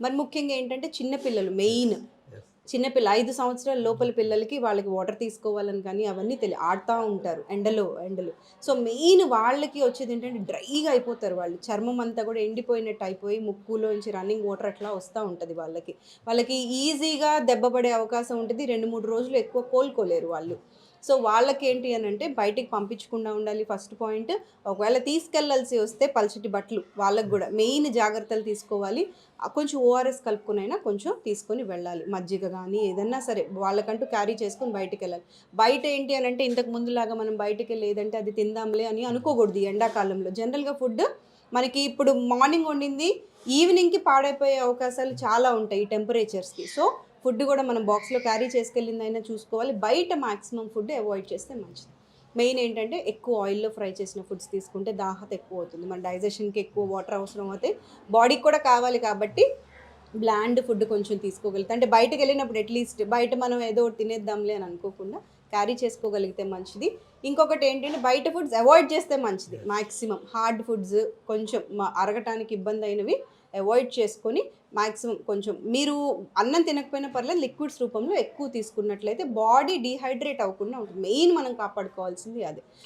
మరి ముఖ్యంగా ఏంటంటే చిన్నపిల్లలు మెయిన్. చిన్నపిల్ల ఐదు సంవత్సరాల లోపల పిల్లలకి వాళ్ళకి వాటర్ తీసుకోవాలని కానీ అవన్నీ తెలియ ఆడుతూ ఉంటారు ఎండలో ఎండలో. సో మెయిన్ వాళ్ళకి వచ్చేది ఏంటంటే డ్రైగా అయిపోతారు వాళ్ళు. చర్మం అంతా కూడా ఎండిపోయినట్టు అయిపోయి ముక్కులోంచి రన్నింగ్ వాటర్ అట్లా వస్తూ ఉంటుంది వాళ్ళకి. వాళ్ళకి ఈజీగా దెబ్బ పడే అవకాశం ఉంటుంది. రెండు మూడు రోజులు ఎక్కువ కోలుకోలేరు వాళ్ళు. సో వాళ్ళకి ఏంటి అని అంటే బయటికి పంపించకుండా ఉండాలి ఫస్ట్ పాయింట్. ఒకవేళ తీసుకెళ్ళాల్సి వస్తే పల్చటి బట్టలు వాళ్ళకు కూడా మెయిన్ జాగ్రత్తలు తీసుకోవాలి. కొంచెం ఓఆర్ఎస్ కలుపుకునైనా కొంచెం తీసుకొని వెళ్ళాలి. మజ్జిగ కానీ ఏదన్నా సరే వాళ్ళకంటూ క్యారీ చేసుకొని బయటికి వెళ్ళాలి. బయట ఏంటి అని అంటే ఇంతకు ముందులాగా మనం బయటికి వెళ్ళేదంటే అది తిందాంలే అని అనుకోకూడదు ఎండాకాలంలో. జనరల్గా ఫుడ్ మనకి ఇప్పుడు మార్నింగ్ వండింది ఈవినింగ్కి పాడైపోయే అవకాశాలు చాలా ఉంటాయి ఈ టెంపరేచర్స్కి. సో ఫుడ్ కూడా మనం బాక్స్లో క్యారీ చేసుకెళ్ళిందైనా చూసుకోవాలి. బయట మాక్సిమం ఫుడ్ అవాయిడ్ చేస్తే మంచిది. మెయిన్ ఏంటంటే ఎక్కువ ఆయిల్లో ఫ్రై చేసిన ఫుడ్స్ తీసుకుంటే దాహత ఎక్కువ అవుతుంది. మన డైజెషన్కి ఎక్కువ వాటర్ అవసరం అవుతాయి బాడీకి కూడా కావాలి కాబట్టి బ్లాండ్ ఫుడ్ కొంచెం తీసుకోగలుగుతాం. అంటే బయటకు వెళ్ళినప్పుడు అట్లీస్ట్ బయట మనం ఏదో ఒకటి తినేద్దాంలే అని అనుకోకుండా క్యారీ చేసుకోగలిగితే మంచిది. ఇంకొకటి ఏంటంటే బయట ఫుడ్స్ అవాయిడ్ చేస్తే మంచిది. మ్యాక్సిమం హార్డ్ ఫుడ్స్ కొంచెం అరగటానికి ఇబ్బంది అయినవి అవాయిడ్ చేసుకొని మ్యాక్సిమం కొంచెం మీరు అన్నం తినకపోయినా పర్లేదు లిక్విడ్స్ రూపంలో ఎక్కువ తీసుకున్నట్లయితే బాడీ డీహైడ్రేట్ అవ్వకుండా ఉంటుంది. మెయిన్ మనం కాపాడుకోవాల్సింది అది.